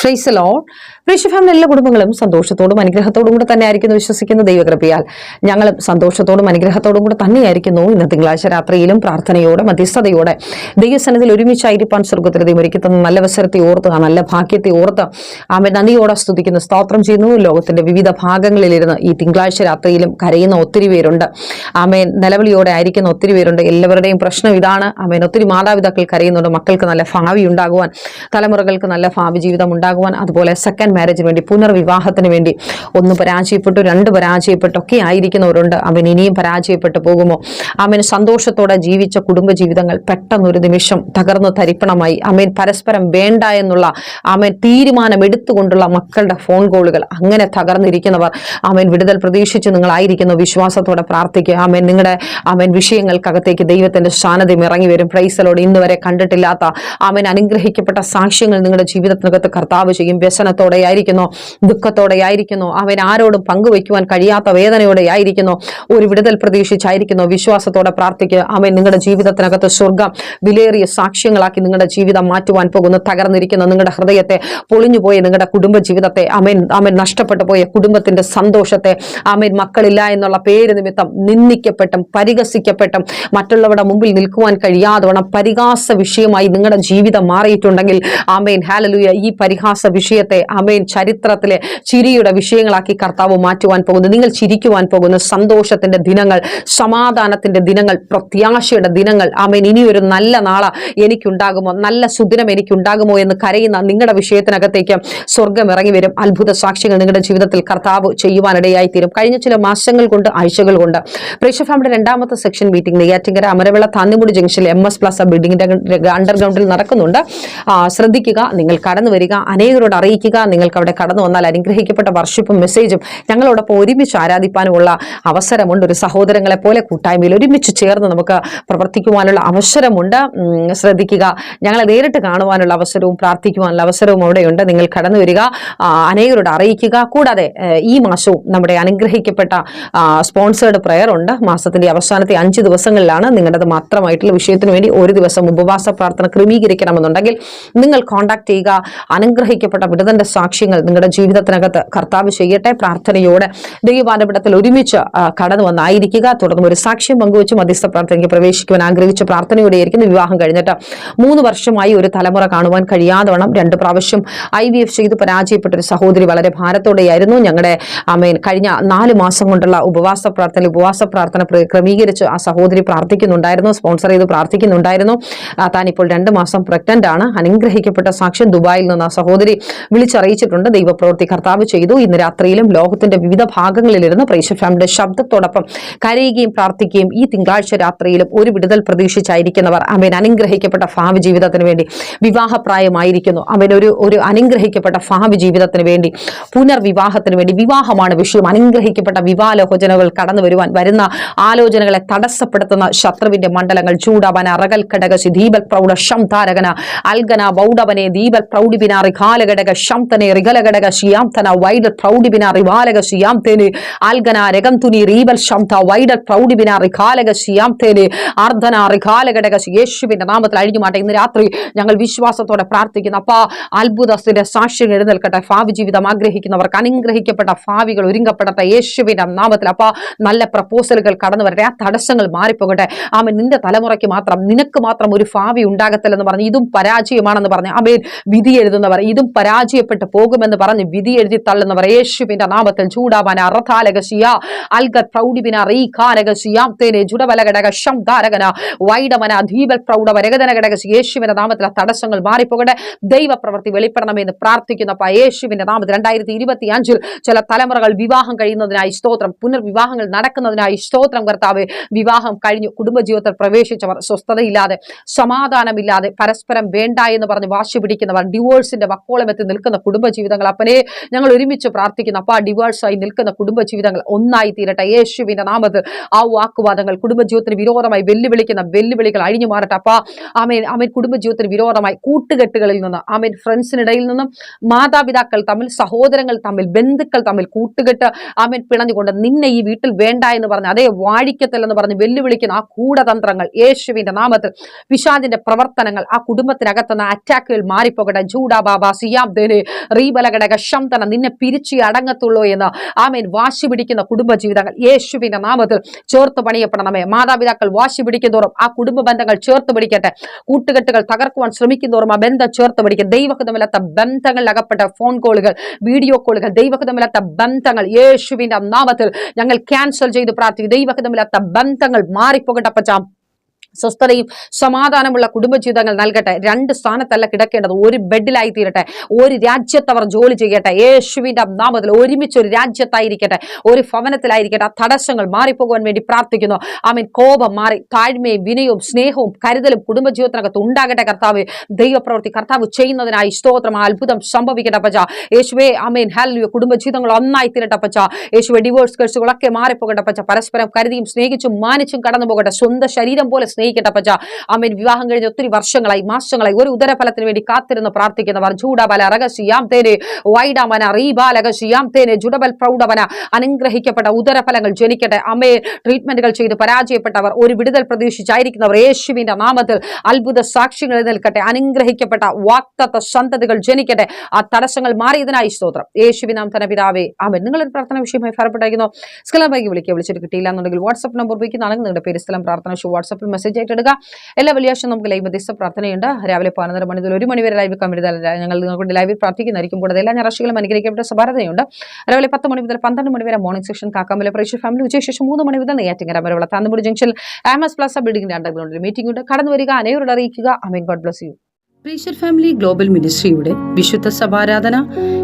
Fries loan ഫ്രീഷ് family എല്ലാ കുടുംബങ്ങളും സന്തോഷത്തോടും അനുഗ്രഹത്തോടും കൂടെ തന്നെ ആയിരിക്കുന്നു വിശ്വസിക്കുന്ന ദൈവകൃപയാൽ. ഞങ്ങളും സന്തോഷത്തോടും അനുഗ്രഹത്തോടും കൂടെ തന്നെയായിരിക്കുന്നു ഇന്ന് തിങ്കളാഴ്ച രാത്രിയിലും പ്രാർത്ഥനയോടെ മധ്യസ്ഥതയോടെ ദൈവസന്നിധിയിൽ ഒരുമിച്ചായിരിക്കാൻ സ്വർഗത്തിൽ ദൈവം ഒരുക്കുന്ന നല്ല അവസരത്തെ ഓർത്ത് ആ നല്ല ഭാഗ്യത്തെ ഓർത്ത് ആമെ നന്ദിയോടെ സ്തുതിക്കുന്നു സ്തോത്രം ചെയ്യുന്നു. ലോകത്തിന്റെ വിവിധ ഭാഗങ്ങളിലിരുന്ന് ഈ തിങ്കളാഴ്ച രാത്രിയിലും കരയുന്ന ഒത്തിരി പേരുണ്ട്. ആമേൻ നിലവിളിയോടെ ആയിരിക്കുന്ന ഒത്തിരി പേരുണ്ട്. എല്ലാവരുടെയും പ്രശ്നം ഇതാണ്. ആമേൻ ഒത്തിരി മാതാപിതാക്കൾ കരയുന്നുണ്ട്. മക്കൾക്ക് നല്ല ഭാവി ഉണ്ടാകുവാൻ തലമുറകൾക്ക് നല്ല ഭാവി ജീവിതം ഉണ്ടാകുവാൻ അതുപോലെ സെക്കൻഡ് മാരേജിന് വേണ്ടി പുനർവിവാഹത്തിന് വേണ്ടി ഒന്ന് പരാജയപ്പെട്ടു രണ്ട് പരാജയപ്പെട്ടു പരാജയപ്പെട്ടൊക്കെ ആയിരിക്കുന്നവരുണ്ട്. അവൻ ഇനിയും പരാജയപ്പെട്ടു പോകുമോ? അവൻ സന്തോഷത്തോടെ ജീവിച്ച കുടുംബജീവിതങ്ങൾ പെട്ടെന്നൊരു നിമിഷം തകർന്നു തരിപ്പണമായി. അമേൻ പരസ്പരം വേണ്ട എന്നുള്ള അമേൻ തീരുമാനം എടുത്തുകൊണ്ടുള്ള മക്കളുടെ ഫോൺ കോളുകൾ അങ്ങനെ തകർന്നിരിക്കുന്നവർ അമേൻ വിടുതൽ പ്രതീക്ഷിച്ച് നിങ്ങളായിരിക്കുന്നു. വിശ്വാസത്തോടെ പ്രാർത്ഥിക്കുക. അമേൻ നിങ്ങളുടെ അമേൻ വിഷയങ്ങൾക്കകത്തേക്ക് ദൈവത്തിന്റെ സാന്നിധ്യം ഇറങ്ങി വരും. പ്രൈസലോട് ഇന്നുവരെ കണ്ടിട്ടില്ലാത്ത അമേൻ അനുഗ്രഹിക്കപ്പെട്ട സാക്ഷ്യങ്ങൾ നിങ്ങളുടെ ജീവിതത്തിനകത്ത് കർത്താവ് ചെയ്യും. വ്യസനത്തോടെ ആയിരിക്കുന്നു ദുഃഖത്തോടെ ആയിരിക്കുന്നു അവൻ ആരോടും പങ്കുവയ്ക്കുവാൻ കഴിയാത്ത വേദനയോടെ ആയിരിക്കുന്നു ഒരു വിടുതൽ പ്രതീക്ഷിച്ചായിരിക്കുന്നു. വിശ്വാസത്തോടെ പ്രാർത്ഥിക്കുക. അവൻ നിങ്ങളുടെ ജീവിതത്തിനകത്ത് സ്വർഗം വിലയേറിയ സാക്ഷ്യങ്ങളാക്കി നിങ്ങളുടെ ജീവിതം മാറ്റുവാൻ പോകുന്നു. തകർന്നിരിക്കുന്ന നിങ്ങളുടെ ഹൃദയത്തെ പൊളിഞ്ഞുപോയ നിങ്ങളുടെ കുടുംബ ജീവിതത്തെ അമേൻ അമൻ നഷ്ടപ്പെട്ടു പോയ കുടുംബത്തിന്റെ സന്തോഷത്തെ അമേൻ മക്കളില്ല എന്നുള്ള പേര് നിമിത്തം നിന്ദിക്കപ്പെട്ടും പരിഹസിക്കപ്പെട്ടും മറ്റുള്ളവരുടെ മുമ്പിൽ നിൽക്കുവാൻ കഴിയാതെ പരിഹാസ വിഷയമായി നിങ്ങളുടെ ജീവിതം മാറിയിട്ടുണ്ടെങ്കിൽ ആമേൻ ഹാലലുയ ഈ പരിഹാസ വിഷയത്തെ അമേൻ ചരിത്രത്തിലെ ചിരിയുടെ വിഷയങ്ങളാക്കി കർത്താവ് മാറ്റുവാൻ പോകുന്നു. നിങ്ങൾ ചിരിക്കുവാൻ പോകുന്ന സന്തോഷത്തിന്റെ ദിനങ്ങൾ സമാധാനത്തിന്റെ ദിനങ്ങൾ പ്രത്യാശയുടെ ദിനങ്ങൾ ആമേൻ ഇനിയൊരു നല്ല നാള എനിക്കുണ്ടാകുമോ നല്ല സുദിനം എനിക്കുണ്ടാകുമോ എന്ന് കരയുന്ന നിങ്ങളുടെ വിഷയത്തിനകത്തേക്ക് സ്വർഗം ഇറങ്ങി വരും. അത്ഭുത സാക്ഷ്യങ്ങൾ നിങ്ങളുടെ ജീവിതത്തിൽ കർത്താവ് ചെയ്യുവാനിടയായി തീരും. കഴിഞ്ഞ ചില മാസങ്ങൾ കൊണ്ട് ആഴ്ചകൾ കൊണ്ട്. പ്രേക്ഷഫാമിന്റെ രണ്ടാമത്തെ സെക്ഷൻ മീറ്റിംഗ് നെയ്യാറ്റിങ്കര അമരവിള താന്നിമുടി ജംഗ്ഷനിൽ എം എസ് പ്ലസ് ബിൽഡിംഗിന്റെ അണ്ടർഗ്രൗണ്ടിൽ നടക്കുന്നുണ്ട്. ശ്രദ്ധിക്കുക നിങ്ങൾ കടന്നു വരിക അനേകരോട് അറിയിക്കുക. നിങ്ങൾക്ക് അവിടെ കടന്നു വന്നാൽ അനുഗ്രഹിക്കപ്പെട്ട വർഷിപ്പും മെസ്സേജും ഞങ്ങളോടൊപ്പം ഒരുമിച്ച് ആരാധിപ്പാനുമുള്ള അവസരമുണ്ട്. ഒരു സഹോദരങ്ങളെ പോലെ കൂട്ടായ്മയിൽ ഒരുമിച്ച് ചേർന്ന് നമുക്ക് പ്രവർത്തിക്കുവാനുള്ള അവസരമുണ്ട്. ശ്രദ്ധിക്കുക. ഞങ്ങളെ നേരിട്ട് കാണുവാനുള്ള അവസരവും പ്രാർത്ഥിക്കുവാനുള്ള അവസരവും അവിടെയുണ്ട്. നിങ്ങൾ കടന്നു വരിക. അനേകരോട് അറിയിക്കുക. കൂടാതെ ഈ മാസവും നമ്മുടെ അനുഗ്രഹിക്കപ്പെട്ട സ്പോൺസേഡ് പ്രയർ ഉണ്ട്. മാസത്തിന്റെ അവസാനത്തെ അഞ്ച് ദിവസങ്ങളിലാണ് നിങ്ങളുടേത് മാത്രമായിട്ടുള്ള വിഷയത്തിന് വേണ്ടി ഒരു ദിവസം ഉപവാസ പ്രാർത്ഥന ക്രമീകരിക്കണമെന്നുണ്ടെങ്കിൽ നിങ്ങൾ കോൺടാക്ട് ചെയ്യുക. അനുഗ്രഹിക്കപ്പെട്ട വിടുതന്റെ സാക്ഷ്യങ്ങൾ നിങ്ങളുടെ ജീവിതത്തിനകത്ത് കർത്താവ് ചെയ്യട്ടെ. പ്രാർത്ഥനയോടെ ദൈവപാഠപീഠത്തിൽ ഒരുമിച്ച് കടന്നു വന്നായിരിക്കുക. തുടർന്ന് ഒരു സാക്ഷ്യം പങ്കുവച്ച് മധ്യസ്ഥ പ്രാർത്ഥനയ്ക്ക് പ്രവേശിക്കുവാൻ ആഗ്രഹിച്ച പ്രാർത്ഥനയോടെയായിരിക്കും വിവാഹം കഴിഞ്ഞിട്ട്. മൂന്ന് വർഷമായി ഒരു തലമുറ കാണുവാൻ കഴിയാതെ വണ്ണം. രണ്ട് പ്രാവശ്യം ഐ വി എഫ് ചെയ്ത് പരാജയപ്പെട്ട ഒരു സഹോദരി വളരെ ഭാരത്തോടെയായിരുന്നു. ഞങ്ങളുടെ അമേൻ കഴിഞ്ഞ നാല് മാസം കൊണ്ടുള്ള ഉപവാസ പ്രാർത്ഥന ഉപവാസ പ്രാർത്ഥന പ്ര- ക്രമീകരിച്ച് ആ സഹോദരി പ്രാർത്ഥിക്കുന്നുണ്ടായിരുന്നു. സ്പോൺസർ ചെയ്ത് പ്രാർത്ഥിക്കുന്നുണ്ടായിരുന്നു. താൻ ഇപ്പോൾ രണ്ട് മാസം പ്രഗ്നന്റ് ആണ്. അനുഗ്രഹിക്കപ്പെട്ട സാക്ഷ്യം ദുബായിൽ നിന്ന് ആ സഹോദരി വിളിച്ചറിയിച്ചിട്ടുണ്ട്. ദൈവപ്രവൃത്തി കർത്താവ് ചെയ്തു. ഇന്ന് രാത്രിയിലും ലോകത്തിന്റെ വിവിധ ഭാഗങ്ങളിലിരുന്ന് പ്രേക്ഷ ഫാമിന്റെ ശബ്ദത്തോടൊപ്പം കരയുകയും പ്രാർത്ഥിക്കുകയും ഈ തിങ്കളാഴ്ച രാത്രിയിലും ഒരു വിടുതൽ പ്രതീക്ഷിച്ചായിരിക്കുന്നവർ. അവൻ അനുഗ്രഹിക്കപ്പെട്ട ഭാവി ജീവിതത്തിന് വേണ്ടി വിവാഹപ്രായമായിരിക്കുന്നു. അവൻ ഒരു ഒരു അനുഗ്രഹിക്കപ്പെട്ട ഭാവി ജീവിതത്തിന് വേണ്ടി പുനർവിവാഹത്തിന് വേണ്ടി വിവാഹമാണ് വിഷയം. അനുഗ്രഹിക്കപ്പെട്ട വിവാഹലോചനകൾ കടന്നു വരുവാൻ വരുന്ന ആലോചനകളെ തടസ്സപ്പെടുത്തുന്ന ശത്രുവിന്റെ മണ്ഡലങ്ങൾ ചൂടവന അറകൽ ഘടകശി ദീപൽ പ്രൗഢ ശംധാരകന അൽഗന ബൗഡവനെ ദീപൽ പ്രൗഢിബിന റിഘാലഘടക ശംതനെ റിഗലഘടക ശിയാംതന വൈഡൽ പ്രൗഢിബിന റിവാലക ശിയാംതേന് അൽഗന രഗംതുനി റീബൽ ശംത വൈഡൽ പ്രൗഢിബിന റിഘാലക ശിയാംതേന് അർദ്ധന റിഖാലഘടക യേശുവിന്റെ നാമത്തിൽ അഴിഞ്ഞു മാട്ടെ. ഇന്ന് രാത്രി ഞങ്ങൾ വിശ്വാസത്തോടെ പ്രാർത്ഥിക്കുന്നു. അപ്പാ അത്ഭുതത്തിന്റെ സാക്ഷ്യം എഴുന്നേൽക്കട്ടെ. ഭാവി ജീവിതം ആഗ്രഹിക്കുന്നവർക്ക് അനുഗ്രഹിക്കപ്പെട്ട ഭാവികൾ ഒരുങ്ങപ്പെടട്ടെ. യേശുവിന്റെ നാമത്തിൽ അപ്പാ നല്ല പ്രപ്പോസലുകൾ കടന്നു വരട്ടെ. ആ തടസ്സങ്ങൾ മാറിപ്പോകട്ടെ. ആമേൻ. നിന്റെ തലമുറയ്ക്ക് മാത്രം നിനക്ക് മാത്രം ഒരു ഭാവി ഉണ്ടാകത്തില്ലെന്ന് പറഞ്ഞ് ഇതും പരാജയമാണെന്ന് പറഞ്ഞ് ആമേൻ വിധി എഴുതുന്നവർ ഇതും പരാജയപ്പെട്ടു പോകുമെന്ന് പറഞ്ഞ് വിധി എഴുതി തള്ളുന്നവർ യേശുവിന്റെ നാമത്തിൽ ചൂടാവാൻ അറഥാലകശിയ അൽഗത് പ്രൗഢിബിന റീഖാലകശിയാം തേനെ ജുഡബലഘടക ശംകാരകന വൈഡമന ധീപൽ പ്രൗഢ വരകതന ഘടകശി യേശുവിന്റെ നാമത്തിൽ തടസ്സങ്ങൾ മാറിപ്പോകട്ടെ ദൈവപ്രവൃത്തി വെളിപ്പെടണമെന്ന് പ്രാർത്ഥിക്കുന്ന യേശുവിന്റെ നാമത്തിൽ രണ്ടായിരത്തി ഇരുപത്തി അഞ്ചിൽ ചില തലമുറകൾ വിവാഹം കഴിയുന്നതിനായി സ്തോത്രം പുനർവിവാഹങ്ങൾ നടക്കുന്നതിനായി സ്തോത്രം കർത്താവ് വിവാഹം കഴിഞ്ഞു കുടുംബജീവിതത്തിൽ പ്രവേശിച്ചവർ സ്വസ്ഥതയില്ലാതെ സമാധാനമില്ലാതെ പരസ്പരം വേണ്ട എന്ന് പറഞ്ഞ് വാശി പിടിക്കുന്നവർ ഡിവോഴ്സിന്റെ വക്കോളമെത്തി നിൽക്കുന്ന കുടുംബജീവിതങ്ങൾ അപ്പനെ ഞങ്ങൾ ഒരുമിച്ച് പ്രാർത്ഥിക്കുന്നു. അപ്പ ഡിവേഴ്സായി നിൽക്കുന്ന കുടുംബജീവിതങ്ങൾ ഒന്നായി തീരട്ടെ യേശുവിന്റെ നാമത്തിൽ ആ വാക്കുവാദങ്ങൾ കുടുംബജീവിതത്തിന് വിരോധമായി വെല്ലുവിളിക്കുന്ന വെല്ലുവിളികൾ അഴിഞ്ഞു മാറട്ടെ അപ്പ. ആമേൻ ആമേൻ. കുടുംബജീവിതത്തിന് വിരോധമായി കൂട്ടുകെട്ടുകളിൽ നിന്ന് ആമേൻ ഫ്രണ്ട്സിനിടയിൽ നിന്നും മാതാപിതാക്കൾ തമ്മിൽ സഹോദരങ്ങൾ തമ്മിൽ ബന്ധുക്കൾ തമ്മിൽ കൂട്ടുകെട്ട് ആമേൻ പിണഞ്ഞുകൊണ്ട് നിന്നെ ഈ വീട്ടിൽ വേണ്ട എന്ന് പറഞ്ഞ് അതേ വാഴിക്കത്തില്ലെന്ന് പറഞ്ഞ് വെല്ലുവിളിക്കുന്ന ആ കൂടതന്ത്രങ്ങൾ യേശുവിന്റെ നാമത്തിൽ പിശാചിന്റെ പ്രവർത്തനങ്ങൾ ആ കുടുംബത്തിനകത്തുനിന്ന് അറ്റാക്കുകൾ മാറിപ്പോകട്ടെ. ജൂഡാ ബാബ ബാസിയാം ദേനെ റീബലഘടക ശംതന നിന്നെ പിരിച്ചു അടങ്ങത്തുള്ളൂ എന്ന്. ആമേൻ. വാശി പിടിക്കുന്ന കുടുംബജീവിതങ്ങൾ യേശുവിന്റെ നാമത്തിൽ ചേർത്ത് പണിയപ്പെടണമേ. മാതാപിതാക്കൾ വാശി പിടിക്കുന്നതോറും ആ കുടുംബ ബന്ധങ്ങൾ ചേർത്ത് പിടിക്കട്ടെ. കൂട്ടുകെട്ടുകൾ തകർക്കുവാൻ ശ്രമിക്കുന്നതോറും ആ ബന്ധം ചേർത്ത് പിടിക്കും. ദൈവഹിതമില്ലാത്ത ബന്ധങ്ങളിൽ അകപ്പെട്ട ഫോൺ കോളുകൾ വീഡിയോ കോളുകൾ ദൈവഹിതമില്ലാത്ത ബന്ധങ്ങൾ യേശുവിന്റെ നാമത്തിൽ ഞങ്ങൾ ക്യാൻസൽ ചെയ്ത് പ്രാർത്ഥിക്കും. ദൈവഹിതമില്ലാത്ത ബന്ധങ്ങൾ മാറിപ്പോകട്ടെ അപ്പച്ചാം. സ്വസ്ഥതയും സമാധാനമുള്ള കുടുംബജീവിതങ്ങൾ നൽകട്ടെ. രണ്ട് സ്ഥാനത്തല്ല കിടക്കേണ്ടത്. ഒരു ബെഡിലായി തീരട്ടെ. ഒരു രാജ്യത്ത് അവർ ജോലി ചെയ്യട്ടെ. യേശുവിന്റെ നാമത്തിൽ ഒരുമിച്ച് ഒരു രാജ്യത്തായിരിക്കട്ടെ. ഒരു ഭവനത്തിലായിരിക്കട്ടെ. ആ തടസ്സങ്ങൾ മാറിപ്പോകുവാൻ വേണ്ടി പ്രാർത്ഥിക്കുന്നു. ആമീൻ. കോപം മാറി. താഴ്മയും വിനയവും സ്നേഹവും കരുതലും കുടുംബജീവിതത്തിനകത്ത് ഉണ്ടാകട്ടെ കർത്താവ്. ദൈവപ്രവൃത്തി കർത്താവ് ചെയ്യുന്നതിനായി സ്തോത്രം. അത്ഭുതം സംഭവിക്കട്ടെ പച്ച യേശുവേ ആമീൻ. ഹല്ലുയ കുടുംബജീവിതങ്ങൾ ഒന്നായി തീരട്ടെ പച്ച യേശുവെ ഡിവോഴ്സ് കേസുകളൊക്കെ മാറിപ്പോകട്ടെ പച്ച പരസ്പരം കരുതിയും സ്നേഹിച്ചും മാനിച്ചും കടന്നു പോകട്ടെ സ്വന്തം ശരീരം പോലെ സ്നേഹിക്കട്ടെ പച്ച അമീൻ വിവാഹം കഴിഞ്ഞ ഒത്തിരി വർഷങ്ങളായി മാസങ്ങളായി ഒരു ഉദരഫലത്തിന് വേണ്ടി കാത്തിരുന്ന് പ്രാർത്ഥിക്കുന്നവർ ജൂഡബല റഹസ്യാം തേനെ വൈഡമന റീബാലകശിയാം തേനെ ജുഡബൽ പ്രൗഢമന അനുഗ്രഹിക്കപ്പെട്ട ഉദരഫലങ്ങൾ ജനിക്കട്ടെ അമ്മയെ ട്രീറ്റ്മെന്റുകൾ ചെയ്ത് പരാജയപ്പെട്ടവർ ഒരു വിടുതൽ പ്രതീക്ഷിച്ചായിരിക്കുന്നവർ യേശുവിന്റെ നാമത്തിൽ അത്ഭുത സാക്ഷ്യങ്ങൾ നിൽക്കട്ടെ അനുഗ്രഹിക്കപ്പെട്ട വാക്തത്വ സന്തതികൾ ജനിക്കട്ടെ ആ തടസ്സങ്ങൾ മാറിയതിനായി സ്തോത്രം. യേശുവിനാം തന്നെ പിതാവേ. ആമൻ. നിങ്ങളൊരു പ്രാർത്ഥന വിഷയമായി ഫലപ്പെട്ടായിരിക്കുന്നു വൈകി വിളിക്കുക. വിളിച്ചിട്ട് കിട്ടിയില്ല എന്നുണ്ടെങ്കിൽ വാട്സ്ആപ്പ് നമ്പർ ഉപയോഗിക്കുന്നതാണെങ്കിൽ നിങ്ങളുടെ പേര് സ്ഥലം പ്രാർത്ഥന വിഷയം വാട്സ്ആപ്പിൽ മെസ്സേജ് ആയിട്ട് എടുക്കുക എല്ലാ വെള്ളിയാഴ്ച നമുക്ക് ലൈവ് മധ്യസ്ഥ പ്രാർത്ഥനയുണ്ട്. രാവിലെ പതിനൊന്നര മണി മുതൽ ഒരു മണി വരെ ലൈവ് കമ്മിറ്റി ഞങ്ങൾ നിങ്ങൾക്ക് ലൈവിൽ പ്രാർത്ഥിക്കുന്നതായിരിക്കും. കൂടാതെ എല്ലാ ഞായറാഴ്ചകളും അനുഗ്രഹിക്കപ്പെട്ട സഭാരതയുണ്ട് രാവിലെ പത്ത് മണി മുതൽ പന്ത്രണ്ട് മണി വരെ മോർണിംഗ് സെക്ഷൻ കാക്കാമല പ്രേക്ഷ ഫാമിലി ഉച്ചശേഷം മൂന്ന് മണി മുതൽ നെയ്യാറ്റിങ്ങര വരെയുള്ള താന്നമ്പൂർ ജംഗ്ഷനിൽ ആമസ് പ്ലസ് ബിൽഡിംഗിന്റെ അണ്ടർഗ്രൗണ്ടിൽ മീറ്റിംഗ് ഉണ്ട്. കടന്നു വരിക അനേവരോട് അറിയിക്കുക. അമീൻ God bless you pressure family global മിനിസ്ട്രിയുടെ വിശുദ്ധ സഭാരാധന